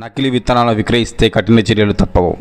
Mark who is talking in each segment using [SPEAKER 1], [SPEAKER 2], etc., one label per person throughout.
[SPEAKER 1] నకిలీ విత్తనాలను విక్రయిస్తే కఠిన చర్యలు తప్పవు.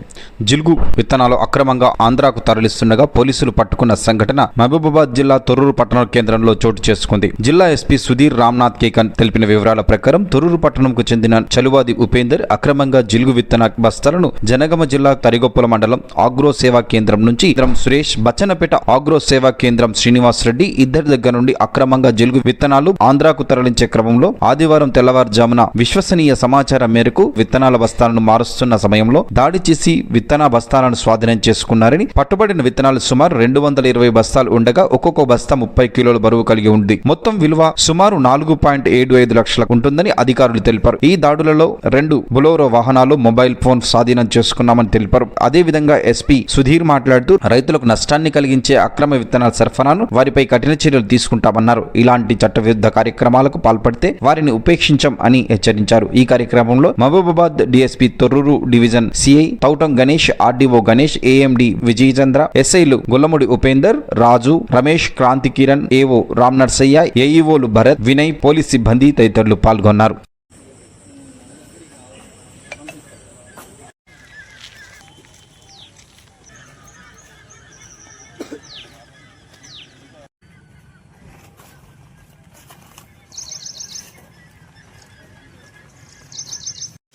[SPEAKER 1] జిల్గు విత్తనాలు అక్రమంగా ఆంధ్రాకు తరలిస్తుండగా పోలీసులు పట్టుకున్న సంఘటన మహబూబాబాద్ జిల్లా తొర్రూరు పట్టణ కేంద్రంలో చోటు చేసుకుంది. జిల్లా ఎస్పీ సుధీర్ రామ్నాథ్ కేకన్ తెలిపిన వివరాల ప్రకారం తొర్రూరు పట్టణంకు చెందిన చలువాది ఉపేందర్ అక్రమంగా జిల్గు విత్తన బస్తాలను జనగమ జిల్లా తరిగొప్పల మండలం ఆగ్రో సేవా కేంద్రం నుంచి కేంద్రం సురేష్ బచ్చన్నపేట ఆగ్రో సేవా కేంద్రం శ్రీనివాస్ రెడ్డి ఇద్దరి దగ్గర నుండి అక్రమంగా జిల్గు విత్తనాలు ఆంధ్రాకు తరలించే క్రమంలో ఆదివారం తెల్లవారుజామున విశ్వసనీయ సమాచారం మేరకు విత్తనాల బస్తాలను మారుస్తున్న సమయంలో దాడి చేసి విత్తన బస్తాలను స్వాధీనం చేసుకున్నారని పట్టుబడిన విత్తనాలు సుమారు రెండు వందల ఇరవై బస్తాలు ఉండగా ఒక్కొక్క బస్తా ముప్పై కిలోల బరువు కలిగి ఉంది. మొత్తం విలువ సుమారు నాలుగు పాయింట్ ఏడు ఐదు లక్షలకు ఉంటుందని అధికారులు తెలిపారు. ఈ దాడులలో రెండు బులోరో వాహనాలు మొబైల్ ఫోన్ స్వాధీనం చేసుకున్నామని తెలిపారు. అదే విధంగా ఎస్పీ సుధీర్ మాట్లాడుతూ రైతులకు నష్టాన్ని కలిగించే అక్రమ విత్తనాల సరఫరాను వారిపై కఠిన చర్యలు తీసుకుంటామన్నారు. ఇలాంటి చట్టవిరుద్ధ కార్యక్రమాలకు పాల్పడితే వారిని ఉపేక్షించం అని హెచ్చరించారు. ఈ కార్యక్రమంలో Mahabubabad DSP Torrur division CI Tautam Ganesh RDO Ganesh AMD Vijayachandra ఎస్ఐలు గుల్లముడి ఉపేందర్ రాజు రమేష్ క్రాంతి కిరణ్ ఏఓ రామ్ నర్సయ్య ఏఈఓలు భరత్ వినయ్ పోలీస్ సిబ్బంది తదితరులు పాల్గొన్నారు.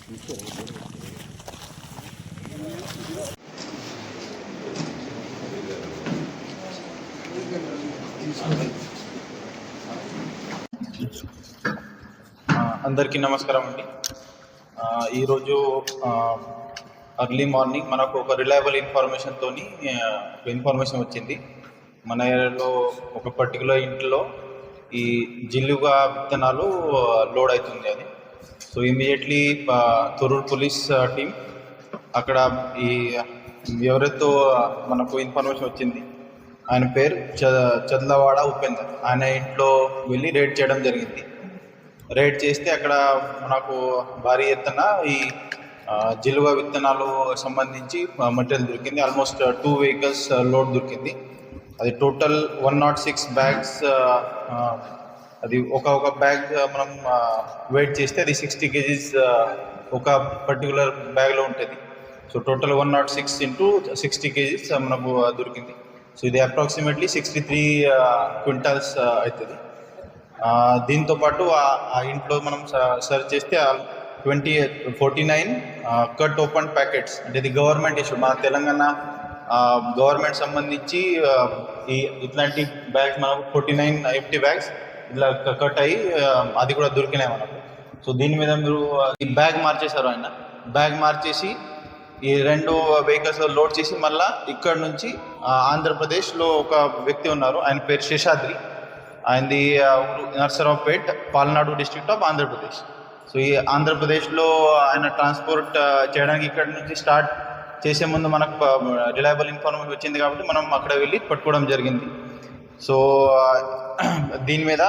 [SPEAKER 2] అందరికీ నమస్కారం అండి. ఈరోజు అర్లీ మార్నింగ్ మనకు ఒక రిలయబుల్ ఇన్ఫర్మేషన్తో ఇన్ఫర్మేషన్ వచ్చింది. మన ఏరియాలో ఒక పర్టికులర్ ఇంట్లో ఈ జిల్లుగా విత్తనాలు లోడ్ అవుతుంది అది so immediately Thorrur police team అక్కడ ఈ ఎవరితో మనకు ఇన్ఫర్మేషన్ వచ్చింది ఆయన పేరు చ చదలవాడ ఉపేందర్. ఆయన ఇంట్లో వెళ్ళి రేడ్ చేయడం జరిగింది. రేడ్ చేస్తే అక్కడ మనకు భారీ ఎత్తున ఈ జిలువ విత్తనాలు సంబంధించి మెటీరియల్ దొరికింది. ఆల్మోస్ట్ టూ వెహికల్స్ లోడ్ దొరికింది. అది total one nought six bags అది ఒక ఒక బ్యాగ్ మనం వెయిట్ చేస్తే అది సిక్స్టీ కేజీస్ ఒక పర్టికులర్ బ్యాగ్లో ఉంటుంది. So total one nought six into sixty kgs మనకు దొరికింది. సో ఇది అప్రాక్సిమేట్లీ సిక్స్టీ త్రీ క్వింటాల్స్ అవుతుంది దీంతోపాటు దీంతో పాటు ఆ- ఇంట్లో మనం సర్చ్ చేస్తే twenty forty nine cut open packets అంటే ఇది గవర్నమెంట్ ఇష్యూ మన తెలంగాణ గవర్నమెంట్ సంబంధించి ఈ ఇట్లాంటి బ్యాగ్స్ మనకు ఫోర్టీ నైన్ ఎఫ్టీ బ్యాగ్స్ ఇట్లా కట్ అయ్యి అది కూడా దొరికినాయి మనకు. సో దీని మీద మీరు ఈ బ్యాగ్ మార్చేశారు ఆయన. బ్యాగ్ మార్చేసి ఈ రెండు వెహికల్స్ లోడ్ చేసి మళ్ళా ఇక్కడ నుంచి ఆంధ్రప్రదేశ్లో ఒక వ్యక్తి ఉన్నారు. ఆయన పేరు శేషాద్రి. ఆయనది ఊరు Narasaraopet Palnadu district of Andhra Pradesh. So ఈ ఆంధ్రప్రదేశ్లో ఆయన ట్రాన్స్పోర్ట్ చేయడానికి ఇక్కడ నుంచి స్టార్ట్ చేసే ముందు మనకు రిలయబుల్ ఇన్ఫర్మేషన్ వచ్చింది కాబట్టి మనం అక్కడ వెళ్ళి పట్టుకోవడం జరిగింది. సో దీని మీద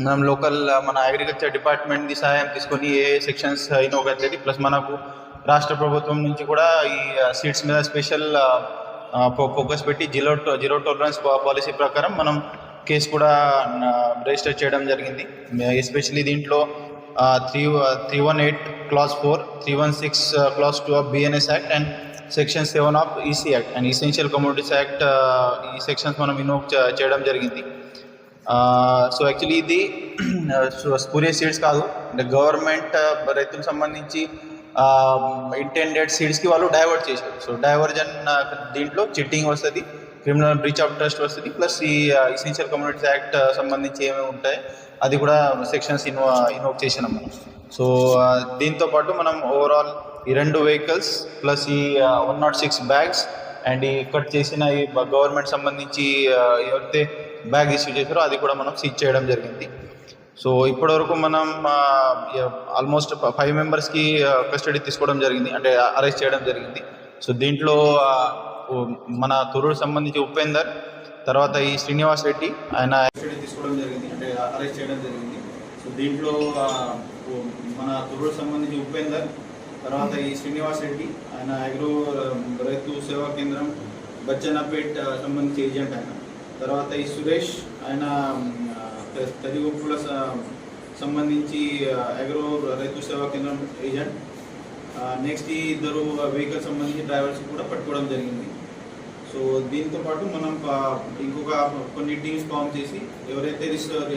[SPEAKER 2] మనం లోకల్ మన అగ్రికల్చర్ డిపార్ట్మెంట్ది సహాయం తీసుకొని ఏ సెక్షన్స్ ఇన్వోక్ అవుతుంది ప్లస్ మనకు రాష్ట్ర ప్రభుత్వం నుంచి కూడా ఈ సీట్స్ మీద స్పెషల్ ఫోకస్ పెట్టి జీరో జీరో టాలరెన్స్ పాలసీ ప్రకారం మనం కేసు కూడా రిజిస్టర్ చేయడం జరిగింది. ఎస్పెషలీ దీంట్లో three three one eight clause four three one six clause two of BNS act and section seven of EC act and essential commodities act ఈ sections మనం invoke చేయడం జరిగింది. సో యాక్చువల్లీ ఇది spurious seeds కాదు. అంటే government రైతులకు సంబంధించి intended సీడ్స్కి వాళ్ళు డైవర్ట్ చేశారు. సో డైవర్జన్ దీంట్లో చిట్టింగ్ వస్తుంది క్రిమినల్ బ్రీచ్ ఆఫ్ ట్రస్ట్ వస్తుంది ప్లస్ ఈ ఎసెన్షియల్ కమ్యూనిటీస్ యాక్ట్ సంబంధించి ఏమేమి ఉంటాయి అది కూడా సెక్షన్స్ ఇన్వో ఇన్వోక్ చేసినాం మనం. సో దీంతో పాటు మనం ఓవరాల్ ఈ రెండు వెహికల్స్ ప్లస్ ఈ one nought six bags and ఈ కట్ చేసిన ఈ గవర్నమెంట్ సంబంధించి ఎవరైతే బ్యాగ్ ఇష్యూ చేశారో అది కూడా మనం సీజ్ చేయడం జరిగింది. సో ఇప్పటివరకు మనం ఆల్మోస్ట్ ఫైవ్ మెంబర్స్కి కస్టడీ తీసుకోవడం జరిగింది. అంటే అరెస్ట్ చేయడం జరిగింది. సో దీంట్లో మన తొరూరు సంబంధించి ఉపేందర్ తర్వాత ఈ శ్రీనివాస్ రెడ్డి ఆయన కస్టడీ తీసుకోవడం జరిగింది. అంటే అరెస్ట్ చేయడం జరిగింది. సో దీంట్లో మన తొరూరు సంబంధించి ఉపేందర్ తర్వాత ఈ శ్రీనివాస్ రెడ్డి ఆయన అగ్రో రైతు సేవా కేంద్రం బచ్చన్నపేట్ సంబంధించి ఏజెంట్ ఆయన. తర్వాత ఈ సురేష్ ఆయన తదిగొప్పుల సంబంధించి అగ్రో రైతు సేవా కేంద్రం ఏజెంట్. నెక్స్ట్ ఈ ఇద్దరు వెహికల్ సంబంధించి డ్రైవర్స్ కూడా పట్టుకోవడం జరిగింది. సో దీంతో పాటు మనం ఇంకొక కొన్ని టీమ్స్ ఫామ్ చేసి ఎవరైతే రిజిస్టర్